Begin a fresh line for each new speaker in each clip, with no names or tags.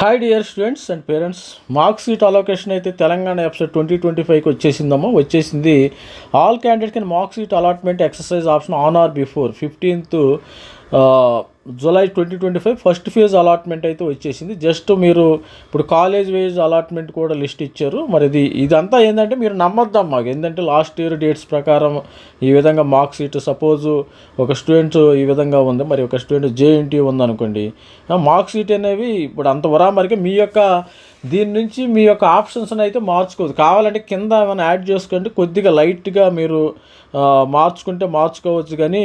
Hi dear students and parents marks seat allocation అయితే Telangana episode twenty twenty ఫైవ్కి వచ్చేసిందమ్మా. వచ్చేసింది ఆల్ క్యాండిడేట్ కింద marks seat allotment exercise option on or before fifteenth July twenty twenty five first phase allotment అయితే వచ్చేసింది. Just మీరు ఇప్పుడు college wise allotment కూడా లిస్ట్ ఇచ్చారు. మరి ఇది ఇదంతా ఏంటంటే మీరు నమ్మొద్దాం మాకు. ఏంటంటే లాస్ట్ ఇయర్ డేట్స్ ప్రకారం ఈ విధంగా మార్క్ సీట్ సపోజ్ ఒక స్టూడెంట్ ఈ విధంగా ఉంది మరి ఒక స్టూడెంట్ జేఎన్టీ ఉందనుకోండి మార్క్ సీట్ అనేవి ఇప్పుడు అంత వరామరికి మీ యొక్క దీని నుంచి మీ యొక్క ఆప్షన్స్ని అయితే మార్చుకోవద్దు. కావాలంటే కింద ఏమైనా యాడ్ చేసుకుంటే కొద్దిగా లైట్గా మీరు మార్చుకుంటే మార్చుకోవచ్చు కానీ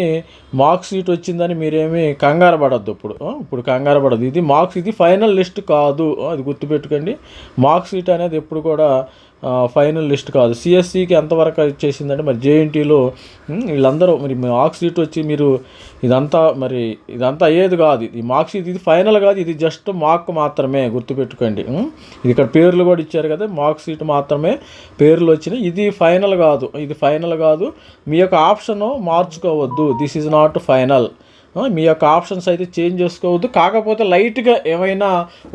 మార్క్ సీట్ వచ్చిందని మీరేమి కంగారు పడద్దు ఇప్పుడు. ఇప్పుడు కంగారు పడద్దు. ఇది మార్క్స్ ఇది ఫైనల్ లిస్ట్ కాదు. అది గుర్తుపెట్టుకోండి. మార్క్ సీట్ అనేది ఎప్పుడు కూడా ఫైనల్ లిస్ట్ కాదు. సిఎస్సికి ఎంతవరకు వచ్చేసిందంటే మరి జేఎన్టీలో వీళ్ళందరూ మరి మార్క్ సీట్ వచ్చి మీరు ఇదంతా మరి ఇదంతా అయ్యేది కాదు. ఇది మార్క్ షీట్ ఇది ఫైనల్ కాదు. ఇది జస్ట్ మార్క్ మాత్రమే గుర్తుపెట్టుకోండి. ఇది ఇక్కడ పేర్లు కూడా ఇచ్చారు కదా మార్క్ షీట్ మాత్రమే పేర్లు వచ్చినాయి. ఇది ఫైనల్ కాదు. ఇది ఫైనల్ కాదు. మీ యొక్క ఆప్షన్ మార్చుకోవద్దు. దిస్ ఈజ్ నాట్ ఫైనల్ మీ యొక్క ఆప్షన్స్ అయితే చేంజ్ చేసుకోవద్దు. కాకపోతే లైట్గా ఏమైనా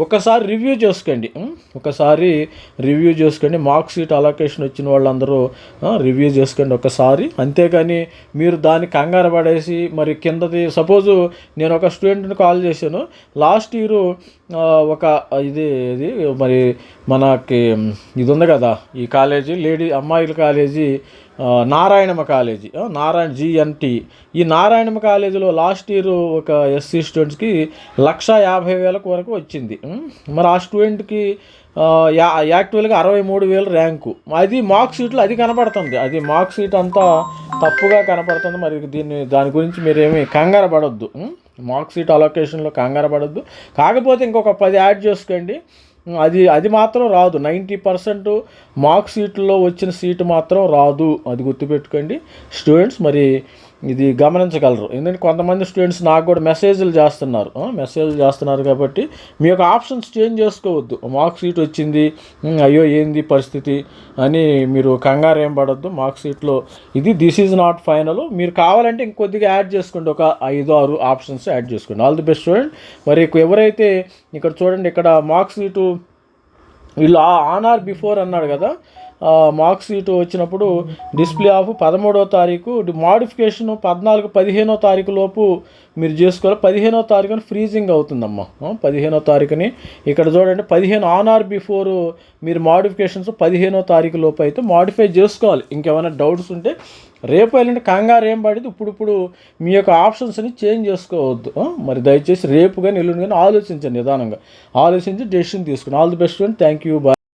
ఒకసారి రివ్యూ చేసుకోండి. ఒకసారి రివ్యూ చేసుకోండి. మార్క్ షీట్ అలొకేషన్ వచ్చిన వాళ్ళందరూ రివ్యూ చేసుకోండి ఒకసారి. అంతేకాని మీరు దాన్ని కంగారు పడేసి మరి కిందది సపోజు నేను ఒక స్టూడెంట్ని కాల్ చేశాను. లాస్ట్ ఇయర్ ఒక ఇది ఇది మరి మనకి ఇది ఉంది కదా ఈ కాలేజీ లేడీ అమ్మాయిల college Narayanamma college Narayana GNT ఈ నారాయణమ్మ కాలేజీలో లాస్ట్ ఇయర్ ఒక ఎస్సీ స్టూడెంట్స్కి లక్ష యాభై వేలకు వరకు వచ్చింది మరి ఆ స్టూడెంట్కి యా యాక్చువల్గా అరవై మూడు వేల ర్యాంకు. అది మార్క్ షీట్లో అది కనపడుతుంది అది మార్క్ షీట్ అంతా తప్పుగా కనపడుతుంది మరి దీన్ని దాని గురించి మీరేమి కంగారు పడొద్దు మార్క్ షీట్ అలొకేషన్లో కంగారు పడద్దు. కాకపోతే ఇంకొక పది యాడ్ చేసుకోండి. అది అది మాత్రం రాదు. నైంటీ పర్సెంట్ మార్క్ సీట్లో వచ్చిన సీటు మాత్రం రాదు. అది గుర్తుపెట్టుకోండి. స్టూడెంట్స్ మరి ఇది గమనించగలరు. ఎందుకంటే కొంతమంది స్టూడెంట్స్ నాకు కూడా మెసేజ్లు చేస్తున్నారు. మెసేజ్లు చేస్తున్నారు కాబట్టి మీ యొక్క ఆప్షన్స్ చేంజ్ చేసుకోవద్దు. మార్క్ సీట్ వచ్చింది అయ్యో ఏంది పరిస్థితి? అని మీరు కంగారు ఏం పడద్దు. మార్క్ షీట్లో ఇది దిస్ ఈజ్ నాట్ ఫైనల్ మీరు కావాలంటే ఇంకొద్దిగా యాడ్ చేసుకోండి. ఒక ఐదు ఆరు ఆప్షన్స్ యాడ్ చేసుకోండి. ఆల్ ది బెస్ట్ స్టూడెంట్ మరి ఎవరైతే ఇక్కడ చూడండి ఇక్కడ మార్క్ సీటు వీళ్ళు ఆన్ ఆర్ బిఫోర్ అన్నాడు కదా మార్క్ సీటు వచ్చినప్పుడు డిస్ప్లే ఆఫ్ పదమూడవ తారీఖు మాడిఫికేషన్ పద్నాలుగు పదిహేనో తారీఖు లోపు మీరు చేసుకోవాలి. పదిహేనో తారీఖున ఫ్రీజింగ్ అవుతుందమ్మా. పదిహేనో తారీఖుని ఇక్కడ చూడండి పదిహేను ఆన్ ఆర్ బిఫోర్ మీరు మాడిఫికేషన్స్ పదిహేనో తారీఖు లోపు అయితే మాడిఫై చేసుకోవాలి. ఇంకేమైనా డౌట్స్ ఉంటే రేపు వెళ్ళండి కంగారు ఏం పడింది ఇప్పుడు ఇప్పుడు మీ యొక్క ఆప్షన్స్ని చేంజ్ చేసుకోవద్దు. మరి దయచేసి రేపు కానీ ఎల్లుండి కానీ ఆలోచించండి నిదానంగా. ఆలోచించి డెసిషన్ తీసుకుని. All the best thank you bye